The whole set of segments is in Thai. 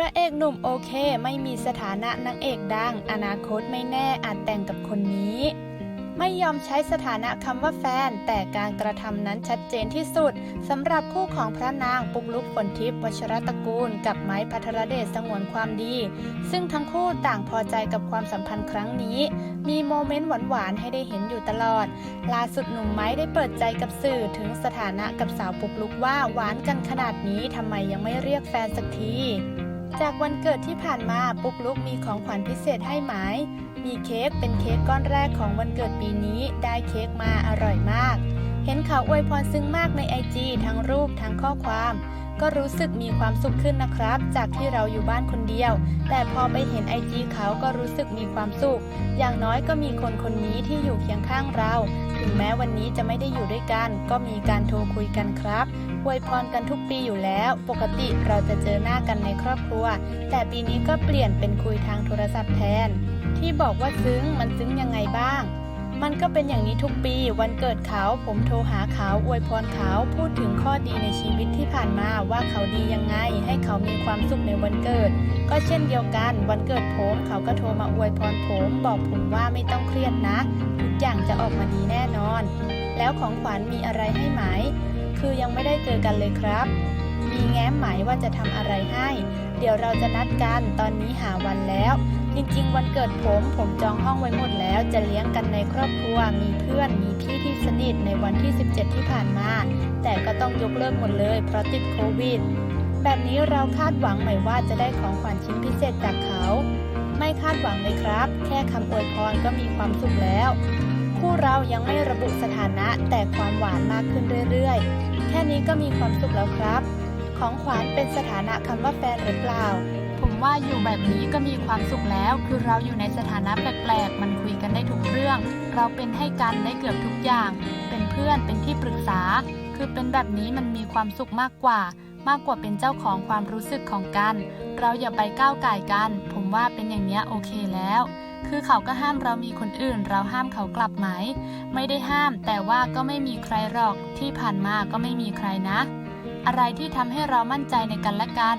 ระเอกหนุ่มโอเคไม่มีสถานะนางเอกดัง อนาคตไม่แน่อาจแต่งกับคนนี้ ไม่ยอมใช้สถานะคำว่าแฟน แต่การกระทำนั้นชัดเจนที่สุดสำหรับคู่ของพระนางปุกลุกฝนทิพย์วชรตระกูล กับไม้พัทรเดชสงวนความดี ซึ่งทั้งคู่ต่างพอใจกับความสัมพันธ์ครั้งนี้ มีโมเมนต์หวานๆให้ได้เห็นอยู่ตลอด ล่าสุดหนุ่มไม้ได้เปิดใจกับสื่อถึงสถานะกับสาวปุกลุกว่าหวานกันขนาดนี้ทำไมยังไม่เรียกแฟนสักที จากวันเกิดที่ผ่านมาปุกลุกมีของขวัญพิเศษให้ไหม มีเค้กเป็นเค้กก้อนแรกของวันเกิดปีนี้ได้เค้กมาอร่อยมาก เห็นเขาอวยพรซึ้งมากในไอจีทั้งรูปทั้งข้อความ ก็รู้สึกมีความสุขขึ้นนะครับ จากที่เราอยู่บ้านคนเดียว แต่พอไปเห็นไอจีเขาก็รู้สึกมีความสุข อย่างน้อยก็มีคนคนนี้ที่อยู่เคียงข้างเรา ถึงแม้วันนี้จะไม่ได้อยู่ด้วยกัน ก็มีการโทรคุยกันครับ วยพรกันทุกปีอยู่แล้ว ปกติเราจะเจอหน้ากันในครอบครัว แต่ปีนี้ก็เปลี่ยนเป็นคุยทางโทรศัพท์แทน ที่บอกว่าซึ้งมันซึ้งยังไงบ้าง มันก็เป็นอย่างนี้ทุกปี วันเกิดเขาผมโทรหาเขาอวยพรเขาพูดถึงข้อดีในชีวิตที่ผ่านมาว่าเขาดียังไง ให้เขามีความสุขในวันเกิด ก็เช่นเดียวกัน วันเกิดผมเขาก็โทรมาอวยพรผม บอกผมว่าไม่ต้องเครียดนะ ทุกอย่างจะออกมาดีแน่นอน แล้วของขวัญมีอะไรให้ไหม คือยังไม่ได้เจอกันเลยครับ มีแง้มหมายว่าจะทำอะไรให้ เดี๋ยวเราจะนัดกัน ตอนนี้หาวันแล้ว จริงๆ วันเกิดผม ผมจองห้องไว้หมดแล้ว จะเลี้ยงกันในครอบครัว มีเพื่อน มีพี่ที่สนิทในวันที่ 17 ที่ผ่านมา แต่ก็ต้องยกเลิกหมดเลย เพราะติดโควิด แบบนี้เราคาดหวังไหมว่าจะได้ของขวัญชิ้นพิเศษจากเขา ไม่คาดหวังเลยครับ แค่คำอวยพรก็มีความสุขแล้ว เรายังไม่ระบุสถานะแต่ความหวานมากขึ้นเรื่อยๆ แค่นี้ก็มีความสุขแล้วครับ ของขวัญเป็นสถานะคำว่าแฟนหรือเปล่า ผมว่าอยู่แบบนี้ก็มีความสุขแล้ว คือเราอยู่ในสถานะแปลกๆ มันคุยกันได้ทุกเรื่อง เราเป็นให้กันได้เกือบทุกอย่าง เป็นเพื่อนเป็นที่ปรึกษา คือเป็นแบบนี้มันมีความสุขมากกว่า มากกว่าเป็นเจ้าของความรู้สึกของกัน เราอย่าไปก้าวไก่กัน ผมว่าเป็นอย่างเนี้ยโอเคแล้ว คือเขาก็ห้ามเรามีคนอื่น เราห้ามเขากลับไหม ไม่ได้ห้าม แต่ว่าก็ไม่มีใครหรอก ที่ผ่านมาก็ไม่มีใครนะ อะไรที่ทำให้เรามั่นใจในกันและกัน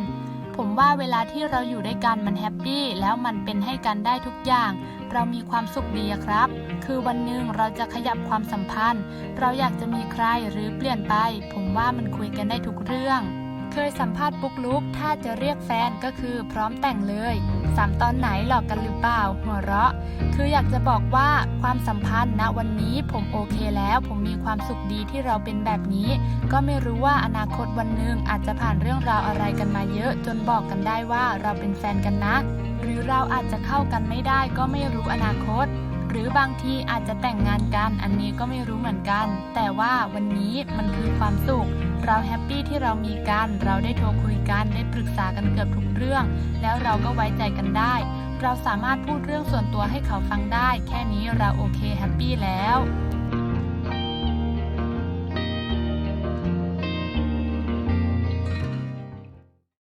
ผมว่าเวลาที่เราอยู่ด้วยกันมันแฮปปี้แล้วมันเป็นให้กันได้ทุกอย่างเรามีความสุขดีครับ คือวันหนึ่งเราจะขยับความสัมพันธ์ เราอยากจะมีใครหรือเปลี่ยนไป ผมว่ามันคุยกันได้ทุกเรื่อง เคยสัมภาษณ์ปุ๊กลุกถ้าจะเรียกแฟนก็คือพร้อมแต่งเลยสามตอนไหนหลอกกันหรือเปล่า หัวเราะ คืออยากจะบอกว่าความสัมพันธ์ณวันนี้ผมโอเคแล้ว ผมมีความสุขดีที่เราเป็นแบบนี้ ก็ไม่รู้ว่าอนาคตวันหนึ่งอาจจะผ่านเรื่องราวอะไรกันมาเยอะ จนบอกกันได้ว่าเราเป็นแฟนกันนะ หรือเราอาจจะเข้ากันไม่ได้ก็ไม่รู้อนาคตหรือบางทีอาจจะแต่งงานกัน อันนี้ก็ไม่รู้เหมือนกัน แต่ว่าวันนี้มันคือความสุข เราแฮปปี้ที่เรามีกัน เราได้โทรคุยกัน ได้ปรึกษากันเกือบทุกเรื่อง แล้วเราก็ไว้ใจกันได้ เราสามารถพูดเรื่องส่วนตัวให้เขาฟังได้ แค่นี้เราโอเคแฮปปี้แล้ว